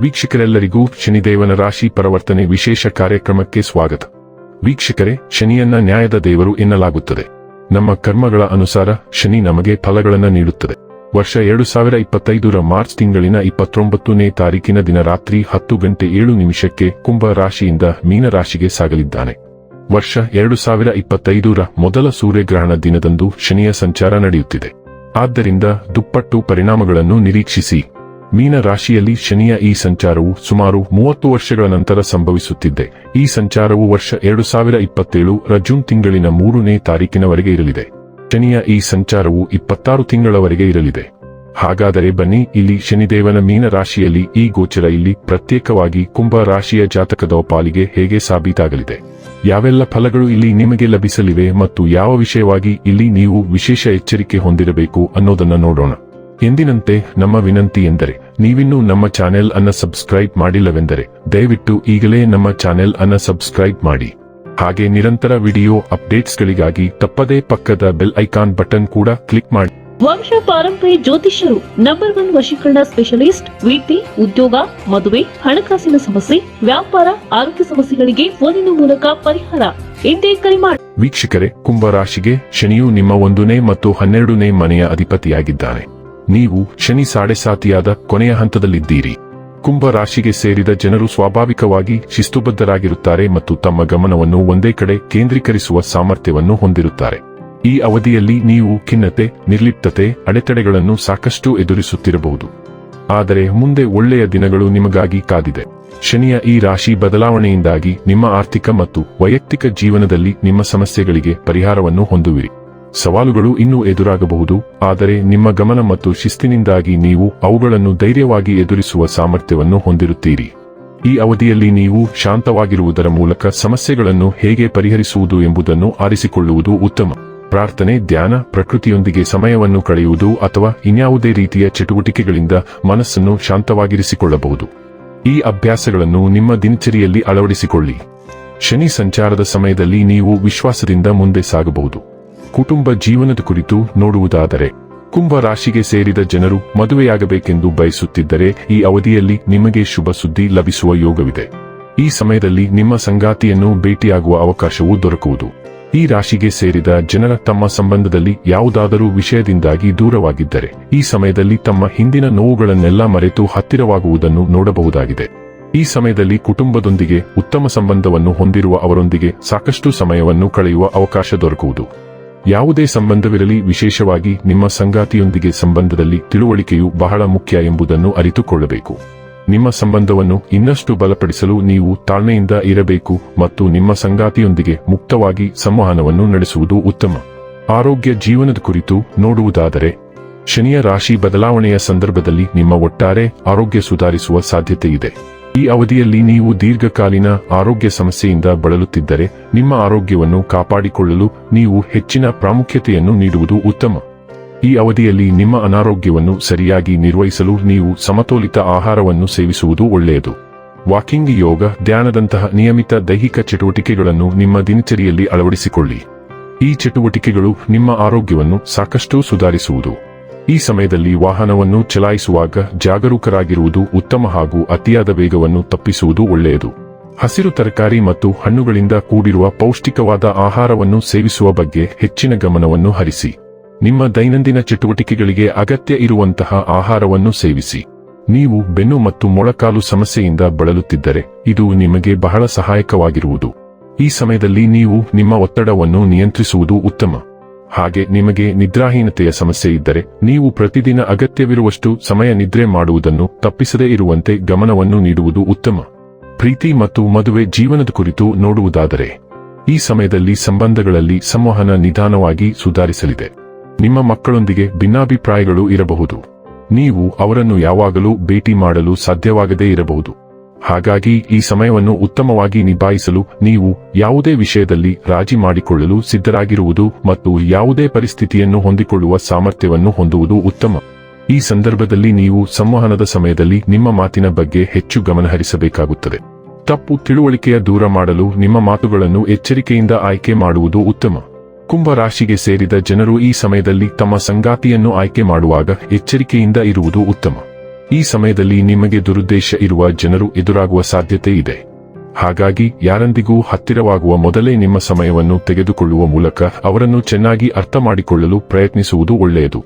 ವೀಕ್ಷಕರೆಲ್ಲರಿಗೂ ಶನಿದೇವನ ರಾಶಿ ಪರಿವರ್ತನೆ ವಿಶೇಷ ಕಾರ್ಯಕ್ರಮಕ್ಕೆ ಸ್ವಾಗತ. ವೀಕ್ಷಕರೇ, ಶನಿಯನ್ನ ನ್ಯಾಯದ ದೇವರು ಎನ್ನಲಾಗುತ್ತದೆ. ನಮ್ಮ ಕರ್ಮಗಳ ಅನುಸಾರ ಶನಿ ನಮಗೆ ಫಲಗಳನ್ನು ನೀಡುತ್ತದೆ. ವರ್ಷ ಎರಡು ಸಾವಿರ ಇಪ್ಪತ್ತೈದರ ಮಾರ್ಚ್ ತಿಂಗಳಿನ ಇಪ್ಪತ್ತೊಂಬತ್ತನೇ ತಾರೀಕಿನ ದಿನ ರಾತ್ರಿ ಹತ್ತು ಗಂಟೆ ಏಳು ನಿಮಿಷಕ್ಕೆ ಕುಂಭ ರಾಶಿಯಿಂದ ಮೀನ ರಾಶಿಗೆ ಸಾಗಲಿದ್ದಾನೆ. ವರ್ಷ ಎರಡು ಸಾವಿರ ಇಪ್ಪತ್ತೈದರ ಮೊದಲ ಸೂರ್ಯಗ್ರಹಣ ದಿನದಂದು ಶನಿಯ ಸಂಚಾರ ನಡೆಯುತ್ತಿದೆ. ಆದ್ದರಿಂದ ದುಪ್ಪಟ್ಟು ಪರಿಣಾಮಗಳನ್ನು ನಿರೀಕ್ಷಿಸಿ. ಮೀನ ರಾಶಿಯಲ್ಲಿ ಶನಿಯ ಈ ಸಂಚಾರವು ಸುಮಾರು ಮೂವತ್ತು ವರ್ಷಗಳ ನಂತರ ಸಂಭವಿಸುತ್ತಿದೆ. ಈ ಸಂಚಾರವು ವರ್ಷ ಎರಡು ಸಾವಿರ ಇಪ್ಪತ್ತೇಳು ರ ತಿಂಗಳಿನ ಮೂರನೇ ತಾರೀಕಿನವರೆಗೆ ಇರಲಿದೆ. ಶನಿಯ ಈ ಸಂಚಾರವು ಇಪ್ಪತ್ತಾರು ತಿಂಗಳವರೆಗೆ ಇರಲಿದೆ. ಹಾಗಾದರೆ ಬನ್ನಿ, ಇಲ್ಲಿ ಶನಿದೇವನ ಮೀನ ರಾಶಿಯಲ್ಲಿ ಈ ಗೋಚರ ಇಲ್ಲಿ ಪ್ರತ್ಯೇಕವಾಗಿ ಕುಂಭ ರಾಶಿಯ ಜಾತಕದ ಪಾಲಿಗೆ ಹೇಗೆ ಸಾಬೀತಾಗಲಿದೆ? ಯಾವೆಲ್ಲ ಫಲಗಳು ಇಲ್ಲಿ ನಿಮಗೆ ಲಭಿಸಲಿವೆ ಮತ್ತು ಯಾವ ವಿಷಯವಾಗಿ ಇಲ್ಲಿ ನೀವು ವಿಶೇಷ ಎಚ್ಚರಿಕೆ ಹೊಂದಿರಬೇಕು ಅನ್ನೋದನ್ನ ನೋಡೋಣ. ಎಂದಿನಂತೆ ನಮ್ಮ ವಿನಂತಿ ಎಂದರೆ ನೀವಿನ್ನೂ ನಮ್ಮ ಚಾನೆಲ್ ಅನ್ನ ಸಬ್ಸ್ಕ್ರೈಬ್ ಮಾಡಿಲ್ಲವೆಂದರೆ ದಯವಿಟ್ಟು ಈಗಲೇ ನಮ್ಮ ಚಾನೆಲ್ ಅನ್ನ ಸಬ್ಸ್ಕ್ರೈಬ್ ಮಾಡಿ. ಹಾಗೆ ನಿರಂತರ ವಿಡಿಯೋ ಅಪ್ಡೇಟ್ಸ್ಗಳಿಗಾಗಿ ತಪ್ಪದೇ ಪಕ್ಕದ ಬೆಲ್ ಐಕಾನ್ ಬಟನ್ ಕೂಡ ಕ್ಲಿಕ್ ಮಾಡಿ. ವಂಶ ಪಾರಂಪರ್ಯ ಜ್ಯೋತಿಷ್ಯರು ನಂಬರ್ ಒನ್ ವಶೀಕರಣ ಸ್ಪೆಷಲಿಸ್ಟ್ ವೀಟಿ ಉದ್ಯೋಗ ಮದುವೆ ಹಣಕಾಸಿನ ಸಮಸ್ಯೆ ವ್ಯಾಪಾರ ಆರೋಗ್ಯ ಸಮಸ್ಯೆಗಳಿಗೆ ಫೋನಿನ ಮೂಲಕ ಪರಿಹಾರ. ಎಂದೇ ಕರೆ ಮಾಡಿ ವೀಕ್ಷಕರೇ ಕುಂಭ ರಾಶಿಗೆ ಶನಿಯು ನಿಮ್ಮ ಒಂದನೇ ಮತ್ತು ಹನ್ನೆರಡನೇ ಮನೆಯ ಅಧಿಪತಿಯಾಗಿದ್ದಾನೆ. ನೀವು ಶನಿ ಸಾಡೆ ಸಾತಿಯಾದ ಕೊನೆಯ ಹಂತದಲ್ಲಿದ್ದೀರಿ. ಕುಂಭ ರಾಶಿಗೆ ಸೇರಿದ ಜನರು ಸ್ವಾಭಾವಿಕವಾಗಿ ಶಿಸ್ತುಬದ್ಧರಾಗಿರುತ್ತಾರೆ ಮತ್ತು ತಮ್ಮ ಗಮನವನ್ನು ಒಂದೇ ಕಡೆ ಕೇಂದ್ರೀಕರಿಸುವ ಸಾಮರ್ಥ್ಯವನ್ನು ಹೊಂದಿರುತ್ತಾರೆ. ಈ ಅವಧಿಯಲ್ಲಿ ನೀವು ಖಿನ್ನತೆ, ನಿರ್ಲಿಪ್ತತೆ, ಅಡೆತಡೆಗಳನ್ನು ಸಾಕಷ್ಟು ಎದುರಿಸುತ್ತಿರಬಹುದು. ಆದರೆ ಮುಂದೆ ಒಳ್ಳೆಯ ದಿನಗಳು ನಿಮಗಾಗಿ ಕಾದಿದೆ. ಶನಿಯ ಈ ರಾಶಿ ಬದಲಾವಣೆಯಿಂದಾಗಿ ನಿಮ್ಮ ಆರ್ಥಿಕ ಮತ್ತು ವೈಯಕ್ತಿಕ ಜೀವನದಲ್ಲಿ ನಿಮ್ಮ ಸಮಸ್ಯೆಗಳಿಗೆ ಪರಿಹಾರವನ್ನು ಹೊಂದುವಿರಿ. ಸವಾಲುಗಳು ಇನ್ನೂ ಎದುರಾಗಬಹುದು, ಆದರೆ ನಿಮ್ಮ ಗಮನ ಮತ್ತು ಶಿಸ್ತಿನಿಂದಾಗಿ ನೀವು ಅವುಗಳನ್ನು ಧೈರ್ಯವಾಗಿ ಎದುರಿಸುವ ಸಾಮರ್ಥ್ಯವನ್ನು ಹೊಂದಿರುತ್ತೀರಿ. ಈ ಅವಧಿಯಲ್ಲಿ ನೀವು ಶಾಂತವಾಗಿರುವುದರ ಮೂಲಕ ಸಮಸ್ಯೆಗಳನ್ನು ಹೇಗೆ ಪರಿಹರಿಸುವುದು ಎಂಬುದನ್ನು ಆರಿಸಿಕೊಳ್ಳುವುದು ಉತ್ತಮ. ಪ್ರಾರ್ಥನೆ, ಧ್ಯಾನ, ಪ್ರಕೃತಿಯೊಂದಿಗೆ ಸಮಯವನ್ನು ಕಳೆಯುವುದು ಅಥವಾ ಇನ್ಯಾವುದೇ ರೀತಿಯ ಚಟುವಟಿಕೆಗಳಿಂದ ಮನಸ್ಸನ್ನು ಶಾಂತವಾಗಿರಿಸಿಕೊಳ್ಳಬಹುದು. ಈ ಅಭ್ಯಾಸಗಳನ್ನು ನಿಮ್ಮ ದಿನಚರಿಯಲ್ಲಿ ಅಳವಡಿಸಿಕೊಳ್ಳಿ. ಶನಿ ಸಂಚಾರದ ಸಮಯದಲ್ಲಿ ನೀವು ವಿಶ್ವಾಸದಿಂದ ಮುಂದೆ ಸಾಗಬಹುದು. ಕುಟುಂಬ ಜೀವನದ ಕುರಿತು ನೋಡುವುದಾದರೆ ಕುಂಭ ರಾಶಿಗೆ ಸೇರಿದ ಜನರು ಮದುವೆಯಾಗಬೇಕೆಂದು ಬಯಸುತ್ತಿದ್ದರೆ ಈ ಅವಧಿಯಲ್ಲಿ ನಿಮಗೆ ಶುಭ ಸುದ್ದಿ ಲಭಿಸುವ ಯೋಗವಿದೆ. ಈ ಸಮಯದಲ್ಲಿ ನಿಮ್ಮ ಸಂಗಾತಿಯನ್ನು ಭೇಟಿಯಾಗುವ ಅವಕಾಶವೂ ದೊರಕುವುದು. ಈ ರಾಶಿಗೆ ಸೇರಿದ ಜನರ ತಮ್ಮ ಸಂಬಂಧದಲ್ಲಿ ಯಾವುದಾದರೂ ವಿಷಯದಿಂದಾಗಿ ದೂರವಾಗಿದ್ದರೆ, ಈ ಸಮಯದಲ್ಲಿ ತಮ್ಮ ಹಿಂದಿನ ನೋವುಗಳನ್ನೆಲ್ಲ ಮರೆತು ಹತ್ತಿರವಾಗುವುದನ್ನು ನೋಡಬಹುದಾಗಿದೆ. ಈ ಸಮಯದಲ್ಲಿ ಕುಟುಂಬದೊಂದಿಗೆ ಉತ್ತಮ ಸಂಬಂಧವನ್ನು ಹೊಂದಿರುವ ಅವರೊಂದಿಗೆ ಸಾಕಷ್ಟು ಸಮಯವನ್ನು ಕಳೆಯುವ ಅವಕಾಶ ದೊರಕುವುದು. ಯಾವುದೇ ಸಂಬಂಧವಿರಲಿ, ವಿಶೇಷವಾಗಿ ನಿಮ್ಮ ಸಂಗಾತಿಯೊಂದಿಗೆ ಸಂಬಂಧದಲ್ಲಿ ತಿಳುವಳಿಕೆಯು ಬಹಳ ಮುಖ್ಯ ಎಂಬುದನ್ನು ಅರಿತುಕೊಳ್ಳಬೇಕು. ನಿಮ್ಮ ಸಂಬಂಧವನ್ನು ಇನ್ನಷ್ಟು ಬಲಪಡಿಸಲು ನೀವು ತಾಳ್ಮೆಯಿಂದ ಇರಬೇಕು ಮತ್ತು ನಿಮ್ಮ ಸಂಗಾತಿಯೊಂದಿಗೆ ಮುಕ್ತವಾಗಿ ಸಂವಹನವನ್ನು ನಡೆಸುವುದು ಉತ್ತಮ. ಆರೋಗ್ಯ ಜೀವನದ ಕುರಿತು ನೋಡುವುದಾದರೆ, ಶನಿಯ ರಾಶಿ ಬದಲಾವಣೆಯ ಸಂದರ್ಭದಲ್ಲಿ ನಿಮ್ಮ ಒಟ್ಟಾರೆ ಆರೋಗ್ಯ ಸುಧಾರಿಸುವ ಸಾಧ್ಯತೆ ಇದೆ ಈ ಅವಧಿಯಲ್ಲಿ ನೀವು ದೀರ್ಘಕಾಲೀನ ಆರೋಗ್ಯ ಸಮಸ್ಯೆಯಿಂದ ಬಳಲುತ್ತಿದ್ದರೆ ನಿಮ್ಮ ಆರೋಗ್ಯವನ್ನು ಕಾಪಾಡಿಕೊಳ್ಳಲು ನೀವು ಹೆಚ್ಚಿನ ಪ್ರಾಮುಖ್ಯತೆಯನ್ನು ನೀಡುವುದು ಉತ್ತಮ. ಈ ಅವಧಿಯಲ್ಲಿ ನಿಮ್ಮ ಅನಾರೋಗ್ಯವನ್ನು ಸರಿಯಾಗಿ ನಿರ್ವಹಿಸಲು ನೀವು ಸಮತೋಲಿತ ಆಹಾರವನ್ನು ಸೇವಿಸುವುದು ಒಳ್ಳೆಯದು. ವಾಕಿಂಗ್, ಯೋಗ, ಧ್ಯಾನದಂತಹ ನಿಯಮಿತ ದೈಹಿಕ ಚಟುವಟಿಕೆಗಳನ್ನು ನಿಮ್ಮ ದಿನಚರಿಯಲ್ಲಿ ಅಳವಡಿಸಿಕೊಳ್ಳಿ. ಈ ಚಟುವಟಿಕೆಗಳು ನಿಮ್ಮ ಆರೋಗ್ಯವನ್ನು ಸಾಕಷ್ಟು ಸುಧಾರಿಸುವುದು. ಈ ಸಮಯದಲ್ಲಿ ವಾಹನವನ್ನು ಚಲಾಯಿಸುವಾಗ ಜಾಗರೂಕರಾಗಿರುವುದು ಉತ್ತಮ ಹಾಗೂ ಅತಿಯಾದ ವೇಗವನ್ನು ತಪ್ಪಿಸುವುದು ಒಳ್ಳೆಯದು. ಹಸಿರು ತರಕಾರಿ ಮತ್ತು ಹಣ್ಣುಗಳಿಂದ ಕೂಡಿರುವ ಪೌಷ್ಟಿಕವಾದ ಆಹಾರವನ್ನು ಸೇವಿಸುವ ಬಗ್ಗೆ ಹೆಚ್ಚಿನ ಗಮನವನ್ನು ಹರಿಸಿ. ನಿಮ್ಮ ದೈನಂದಿನ ಚಟುವಟಿಕೆಗಳಿಗೆ ಅಗತ್ಯ ಇರುವಂತಹ ಆಹಾರವನ್ನು ಸೇವಿಸಿ. ನೀವು ಬೆನ್ನು ಮತ್ತು ಮೊಳಕಾಲು ಸಮಸ್ಯೆಯಿಂದ ಬಳಲುತ್ತಿದ್ದರೆ ಇದು ನಿಮಗೆ ಬಹಳ ಸಹಾಯಕವಾಗಿರುವುದು. ಈ ಸಮಯದಲ್ಲಿ ನೀವು ನಿಮ್ಮ ಒತ್ತಡವನ್ನು ನಿಯಂತ್ರಿಸುವುದು ಉತ್ತಮ. ಹಾಗೆ ನಿಮಗೆ ನಿದ್ರಾಹೀನತೆಯ ಸಮಸ್ಯೆ ಇದ್ದರೆ ನೀವು ಪ್ರತಿದಿನ ಅಗತ್ಯವಿರುವಷ್ಟು ಸಮಯ ನಿದ್ರೆ ಮಾಡುವುದನ್ನು ತಪ್ಪಿಸದೇ ಇರುವಂತೆ ಗಮನವನ್ನು ನೀಡುವುದು ಉತ್ತಮ. ಪ್ರೀತಿ ಮತ್ತು ಮದುವೆ ಜೀವನದ ಕುರಿತು ನೋಡುವುದಾದರೆ, ಈ ಸಮಯದಲ್ಲಿ ಸಂಬಂಧಗಳಲ್ಲಿ ಸಂವಹನ ನಿಧಾನವಾಗಿ ಸುಧಾರಿಸಲಿದೆ. ನಿಮ್ಮ ಮಕ್ಕಳೊಂದಿಗೆ ಭಿನ್ನಾಭಿಪ್ರಾಯಗಳು ಇರಬಹುದು. ನೀವು ಅವರನ್ನು ಯಾವಾಗಲೂ ಭೇಟಿ ಮಾಡಲು ಸಾಧ್ಯವಾಗದೇ ಇರಬಹುದು. ಹಾಗಾಗಿ ಈ ಸಮಯವನ್ನು ಉತ್ತಮವಾಗಿ ನಿಭಾಯಿಸಲು ನೀವು ಯಾವುದೇ ವಿಷಯದಲ್ಲಿ ರಾಜಿ ಮಾಡಿಕೊಳ್ಳಲು ಸಿದ್ಧರಾಗಿರುವುದು ಮತ್ತು ಯಾವುದೇ ಪರಿಸ್ಥಿತಿಯನ್ನು ಹೊಂದಿಕೊಳ್ಳುವ ಸಾಮರ್ಥ್ಯವನ್ನು ಹೊಂದುವುದು ಉತ್ತಮ. ಈ ಸಂದರ್ಭದಲ್ಲಿ ನೀವು ಸಂವಹನದ ಸಮಯದಲ್ಲಿ ನಿಮ್ಮ ಮಾತಿನ ಬಗ್ಗೆ ಹೆಚ್ಚು ಗಮನಹರಿಸಬೇಕಾಗುತ್ತದೆ. ತಪ್ಪು ತಿಳುವಳಿಕೆಯ ದೂರ ಮಾಡಲು ನಿಮ್ಮ ಮಾತುಗಳನ್ನು ಎಚ್ಚರಿಕೆಯಿಂದ ಆಯ್ಕೆ ಮಾಡುವುದು ಉತ್ತಮ. ಕುಂಭ ರಾಶಿಗೆ ಸೇರಿದ ಜನರು ಈ ಸಮಯದಲ್ಲಿ ತಮ್ಮ ಸಂಗಾತಿಯನ್ನು ಆಯ್ಕೆ ಮಾಡುವಾಗ ಎಚ್ಚರಿಕೆಯಿಂದ ಇರುವುದು ಉತ್ತಮ. ಈ ಸಮಯದಲ್ಲಿ ನಿಮಗೆ ದುರುದ್ದೇಶ ಇರುವ ಜನರು ಎದುರಾಗುವ ಸಾಧ್ಯತೆ ಇದೆ. ಹಾಗಾಗಿ ಯಾರೊಂದಿಗೂ ಹತ್ತಿರವಾಗುವ ಮೊದಲೇ ನಿಮ್ಮ ಸಮಯವನ್ನು ತೆಗೆದುಕೊಳ್ಳುವ ಮೂಲಕ ಅವರನ್ನು ಚೆನ್ನಾಗಿ ಅರ್ಥ ಮಾಡಿಕೊಳ್ಳಲು ಪ್ರಯತ್ನಿಸುವುದು ಒಳ್ಳೆಯದು.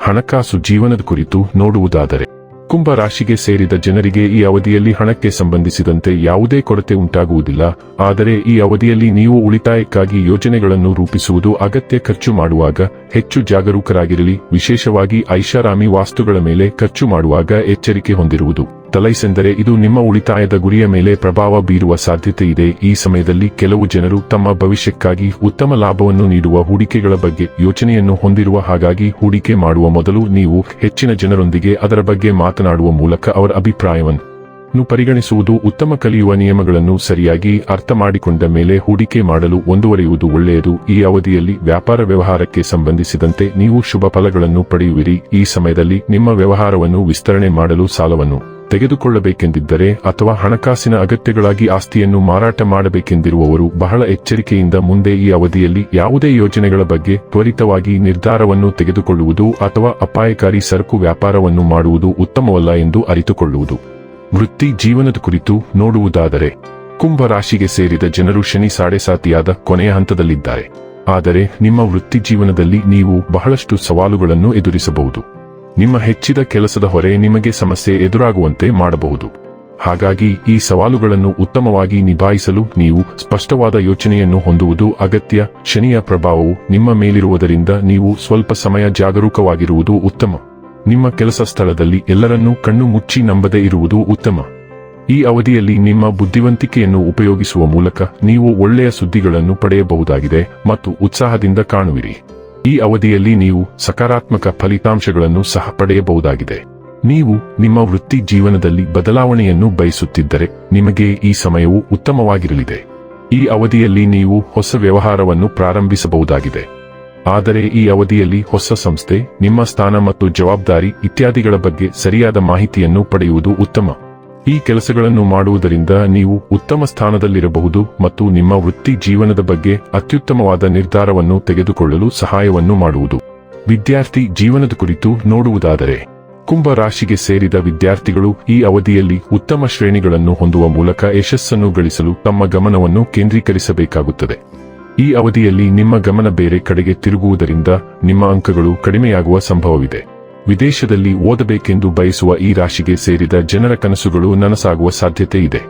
ಹಣಕಾಸು ಜೀವನದ ಕುರಿತು ನೋಡುವುದಾದರೆ, ಕುಂಭ ರಾಶಿಗೆ ಸೇರಿದ ಜನರಿಗೆ ಈ ಅವಧಿಯಲ್ಲಿ ಹಣಕ್ಕೆ ಸಂಬಂಧಿಸಿದಂತೆ ಯಾವುದೇ ಕೊರತೆ ಉಂಟಾಗುವುದಿಲ್ಲ, ಆದರೆ ಈ ಅವಧಿಯಲ್ಲಿ ನೀವು ಉಳಿತಾಯಕ್ಕಾಗಿ ಯೋಜನೆಗಳನ್ನು ರೂಪಿಸುವುದು ಅಗತ್ಯ ಖರ್ಚು ಮಾಡುವಾಗ ಹೆಚ್ಚು ಜಾಗರೂಕರಾಗಿರಲಿ. ವಿಶೇಷವಾಗಿ ಐಷಾರಾಮಿ ವಾಸ್ತುಗಳ ಮೇಲೆ ಖರ್ಚು ಮಾಡುವಾಗ ಎಚ್ಚರಿಕೆ ಹೊಂದಿರುವುದು. ತಲೈಸೆಂದರೆ ಇದು ನಿಮ್ಮ ಉಳಿತಾಯದ ಗುರಿಯ ಮೇಲೆ ಪ್ರಭಾವ ಬೀರುವ ಸಾಧ್ಯತೆ ಇದೆ. ಈ ಸಮಯದಲ್ಲಿ ಕೆಲವು ಜನರು ತಮ್ಮ ಭವಿಷ್ಯಕ್ಕಾಗಿ ಉತ್ತಮ ಲಾಭವನ್ನು ನೀಡುವ ಹೂಡಿಕೆಗಳ ಬಗ್ಗೆ ಯೋಚನೆಯನ್ನು ಹೊಂದಿರುವ ಹಾಗಾಗಿ ಹೂಡಿಕೆ ಮಾಡುವ ಮೊದಲು ನೀವು ಹೆಚ್ಚಿನ ಜನರೊಂದಿಗೆ ಅದರ ಬಗ್ಗೆ ಮಾತನಾಡುವ ಮೂಲಕ ಅವರ ಅಭಿಪ್ರಾಯವನ್ನು ನು ಪರಿಗಣಿಸುವುದು ಉತ್ತಮ ಕಲಿಯುವ ನಿಯಮಗಳನ್ನು ಸರಿಯಾಗಿ ಅರ್ಥ ಮಾಡಿಕೊಂಡ ಮೇಲೆ ಹೂಡಿಕೆ ಮಾಡಲು ಮುಂದುವರಿಯುವುದು ಒಳ್ಳೆಯದು. ಈ ಅವಧಿಯಲ್ಲಿ ವ್ಯಾಪಾರ ವ್ಯವಹಾರಕ್ಕೆ ಸಂಬಂಧಿಸಿದಂತೆ ನೀವು ಶುಭ ಫಲಗಳನ್ನು ಪಡೆಯುವಿರಿ. ಈ ಸಮಯದಲ್ಲಿ ನಿಮ್ಮ ವ್ಯವಹಾರವನ್ನು ವಿಸ್ತರಣೆ ಮಾಡಲು ಸಾಲವನ್ನು ತೆಗೆದುಕೊಳ್ಳಬೇಕೆಂದಿದ್ದರೆ ಅಥವಾ ಹಣಕಾಸಿನ ಅಗತ್ಯಗಳಾಗಿ ಆಸ್ತಿಯನ್ನು ಮಾರಾಟ ಮಾಡಬೇಕೆಂದಿರುವವರು ಬಹಳ ಎಚ್ಚರಿಕೆಯಿಂದ ಮುಂದೆ ಈ ಅವಧಿಯಲ್ಲಿ ಯಾವುದೇ ಯೋಜನೆಗಳ ಬಗ್ಗೆ ತ್ವರಿತವಾಗಿ ನಿರ್ಧಾರವನ್ನು ತೆಗೆದುಕೊಳ್ಳುವುದು ಅಥವಾ ಅಪಾಯಕಾರಿ ಸರಕು ವ್ಯಾಪಾರವನ್ನು ಮಾಡುವುದು ಉತ್ತಮವಲ್ಲ ಎಂದು ಅರಿತುಕೊಳ್ಳುವುದು. ವೃತ್ತಿ ಜೀವನದ ಕುರಿತು ನೋಡುವುದಾದರೆ ಕುಂಭ ರಾಶಿಗೆ ಸೇರಿದ ಜನರು ಶನಿ ಸಾಡೆಸಾತಿಯಾದ ಕೊನೆಯ ಹಂತದಲ್ಲಿದ್ದಾರೆ. ಆದರೆ ನಿಮ್ಮ ವೃತ್ತಿ ಜೀವನದಲ್ಲಿ ನೀವು ಬಹಳಷ್ಟು ಸವಾಲುಗಳನ್ನು ಎದುರಿಸಬಹುದು. ನಿಮ್ಮ ಹೆಚ್ಚಿದ ಕೆಲಸದ ಹೊರೆ ನಿಮಗೆ ಸಮಸ್ಯೆ ಎದುರಾಗುವಂತೆ ಮಾಡಬಹುದು. ಹಾಗಾಗಿ ಈ ಸವಾಲುಗಳನ್ನು ಉತ್ತಮವಾಗಿ ನಿಭಾಯಿಸಲು ನೀವು ಸ್ಪಷ್ಟವಾದ ಯೋಚನೆಯನ್ನು ಹೊಂದುವುದು ಅಗತ್ಯ. ಶನಿಯ ಪ್ರಭಾವವು ನಿಮ್ಮ ಮೇಲಿರುವುದರಿಂದ ನೀವು ಸ್ವಲ್ಪ ಸಮಯ ಜಾಗರೂಕವಾಗಿರುವುದು ಉತ್ತಮ. ನಿಮ್ಮ ಕೆಲಸ ಸ್ಥಳದಲ್ಲಿ ಎಲ್ಲರನ್ನೂ ಕಣ್ಣು ಮುಚ್ಚಿ ನಂಬದೇ ಇರುವುದು ಉತ್ತಮ. ಈ ಅವಧಿಯಲ್ಲಿ ನಿಮ್ಮ ಬುದ್ಧಿವಂತಿಕೆಯನ್ನು ಉಪಯೋಗಿಸುವ ಮೂಲಕ ನೀವು ಒಳ್ಳೆಯ ಸುದ್ದಿಗಳನ್ನು ಪಡೆಯಬಹುದಾಗಿದೆ ಮತ್ತು ಉತ್ಸಾಹದಿಂದ ಕಾಣುವಿರಿ. ಈ ಅವಧಿಯಲ್ಲಿ ನೀವು ಸಕಾರಾತ್ಮಕ ಫಲಿತಾಂಶಗಳನ್ನು ಸಹ ಪಡೆಯಬಹುದಾಗಿದೆ. ನೀವು ನಿಮ್ಮ ವೃತ್ತಿ ಜೀವನದಲ್ಲಿ ಬದಲಾವಣೆಯನ್ನು ಬಯಸುತ್ತಿದ್ದರೆ ನಿಮಗೆ ಈ ಸಮಯವು ಉತ್ತಮವಾಗಿರಲಿದೆ. ಈ ಅವಧಿಯಲ್ಲಿ ನೀವು ಹೊಸ ವ್ಯವಹಾರವನ್ನು ಪ್ರಾರಂಭಿಸಬಹುದಾಗಿದೆ. ಆದರೆ ಈ ಅವಧಿಯಲ್ಲಿ ಹೊಸ ಸಂಸ್ಥೆ, ನಿಮ್ಮ ಸ್ಥಾನ ಮತ್ತು ಜವಾಬ್ದಾರಿ ಇತ್ಯಾದಿಗಳ ಬಗ್ಗೆ ಸರಿಯಾದ ಮಾಹಿತಿಯನ್ನು ಪಡೆಯುವುದು ಉತ್ತಮ. ಈ ಕೆಲಸಗಳನ್ನು ಮಾಡುವುದರಿಂದ ನೀವು ಉತ್ತಮ ಸ್ಥಾನದಲ್ಲಿರಬಹುದು ಮತ್ತು ನಿಮ್ಮ ವೃತ್ತಿ ಜೀವನದ ಬಗ್ಗೆ ಅತ್ಯುತ್ತಮವಾದ ನಿರ್ಧಾರವನ್ನು ತೆಗೆದುಕೊಳ್ಳಲು ಸಹಾಯವನ್ನು ಮಾಡುವುದು. ವಿದ್ಯಾರ್ಥಿ ಜೀವನದ ಕುರಿತು ನೋಡುವುದಾದರೆ, ಕುಂಭ ರಾಶಿಗೆ ಸೇರಿದ ವಿದ್ಯಾರ್ಥಿಗಳು ಈ ಅವಧಿಯಲ್ಲಿ ಉತ್ತಮ ಶ್ರೇಣಿಗಳನ್ನು ಹೊಂದುವ ಮೂಲಕ ಯಶಸ್ಸನ್ನು ಗಳಿಸಲು ತಮ್ಮ ಗಮನವನ್ನು ಕೇಂದ್ರೀಕರಿಸಬೇಕಾಗುತ್ತದೆ. ಈ ಅವಧಿಯಲ್ಲಿ ನಿಮ್ಮ ಗಮನ ಬೇರೆ ಕಡೆಗೆ ತಿರುಗುವುದರಿಂದ ನಿಮ್ಮ ಅಂಕಗಳು ಕಡಿಮೆಯಾಗುವ ಸಂಭವವಿದೆ. ವಿದೇಶದಲ್ಲಿ ಓದಬೇಕೆಂದು ಬಯಸುವ ಈ ರಾಶಿಗೆ ಸೇರಿದ ಜನರ ಕನಸುಗಳು ನನಸಾಗುವ ಸಾಧ್ಯತೆ ಇದೆ.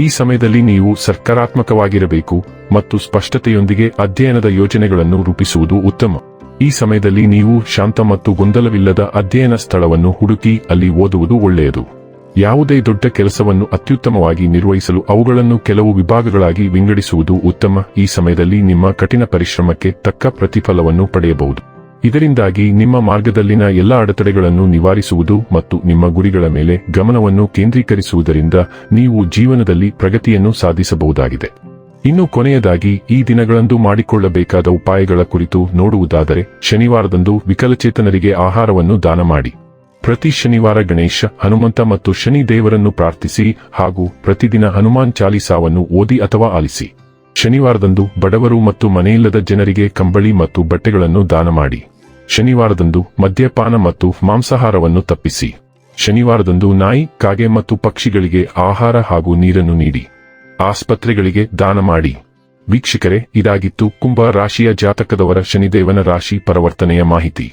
ಈ ಸಮಯದಲ್ಲಿ ನೀವು ಸಕಾರಾತ್ಮಕವಾಗಿರಬೇಕು ಮತ್ತು ಸ್ಪಷ್ಟತೆಯೊಂದಿಗೆ ಅಧ್ಯಯನದ ಯೋಜನೆಗಳನ್ನು ರೂಪಿಸುವುದು ಉತ್ತಮ. ಈ ಸಮಯದಲ್ಲಿ ನೀವು ಶಾಂತ ಮತ್ತು ಗೊಂದಲವಿಲ್ಲದ ಅಧ್ಯಯನ ಸ್ಥಳವನ್ನು ಹುಡುಕಿ ಅಲ್ಲಿ ಓದುವುದು ಒಳ್ಳೆಯದು. ಯಾವುದೇ ದೊಡ್ಡ ಕೆಲಸವನ್ನು ಅತ್ಯುತ್ತಮವಾಗಿ ನಿರ್ವಹಿಸಲು ಅವುಗಳನ್ನು ಕೆಲವು ವಿಭಾಗಗಳಾಗಿ ವಿಂಗಡಿಸುವುದು ಉತ್ತಮ. ಈ ಸಮಯದಲ್ಲಿ ನಿಮ್ಮ ಕಠಿಣ ಪರಿಶ್ರಮಕ್ಕೆ ತಕ್ಕ ಪ್ರತಿಫಲವನ್ನು ಪಡೆಯಬಹುದು. ಇದರಿಂದಾಗಿ ನಿಮ್ಮ ಮಾರ್ಗದಲ್ಲಿನ ಎಲ್ಲ ಅಡೆತಡೆಗಳನ್ನು ನಿವಾರಿಸುವುದು ಮತ್ತು ನಿಮ್ಮ ಗುರಿಗಳ ಮೇಲೆ ಗಮನವನ್ನು ಕೇಂದ್ರೀಕರಿಸುವುದರಿಂದ ನೀವು ಜೀವನದಲ್ಲಿ ಪ್ರಗತಿಯನ್ನು ಸಾಧಿಸಬಹುದಾಗಿದೆ. ಇನ್ನು ಕೊನೆಯದಾಗಿ, ಈ ದಿನಗಳಂದು ಮಾಡಿಕೊಳ್ಳಬೇಕಾದ ಉಪಾಯಗಳ ಕುರಿತು ನೋಡುವುದಾದರೆ, ಶನಿವಾರದಂದು ವಿಕಲಚೇತನರಿಗೆ ಆಹಾರವನ್ನು ದಾನ ಮಾಡಿ. ಪ್ರತಿ ಶನಿವಾರ ಗಣೇಶ, ಹನುಮಂತ ಮತ್ತು ಶನಿ ದೇವರನ್ನು ಪ್ರಾರ್ಥಿಸಿ ಹಾಗೂ ಪ್ರತಿದಿನ ಹನುಮಾನ್ ಚಾಲಿಸಾವನ್ನು ಓದಿ ಅಥವಾ ಆಲಿಸಿ. ಶನಿವಾರದಂದು ಬಡವರು ಮತ್ತು ಮನೆಯಿಲ್ಲದ ಜನರಿಗೆ ಕಂಬಳಿ ಮತ್ತು ಬಟ್ಟೆಗಳನ್ನು ದಾನ ಮಾಡಿ. ಶನಿವಾರದಂದು ಮದ್ಯಪಾನ ಮತ್ತು ಮಾಂಸಾಹಾರವನ್ನು ತಪ್ಪಿಸಿ. ಶನಿವಾರದಂದು ನಾಯಿ, ಕಾಗೆ ಮತ್ತು ಪಕ್ಷಿಗಳಿಗೆ ಆಹಾರ ಹಾಗೂ ನೀರನ್ನು ನೀಡಿ. ಆಸ್ಪತ್ರೆಗಳಿಗೆ ದಾನ ಮಾಡಿ. ವೀಕ್ಷಕರೇ, ಇದಾಗಿತ್ತು ಕುಂಭ ರಾಶಿಯ ಜಾತಕದವರ ಶನಿದೇವನ ರಾಶಿ ಪರವರ್ತನೆಯ ಮಾಹಿತಿ.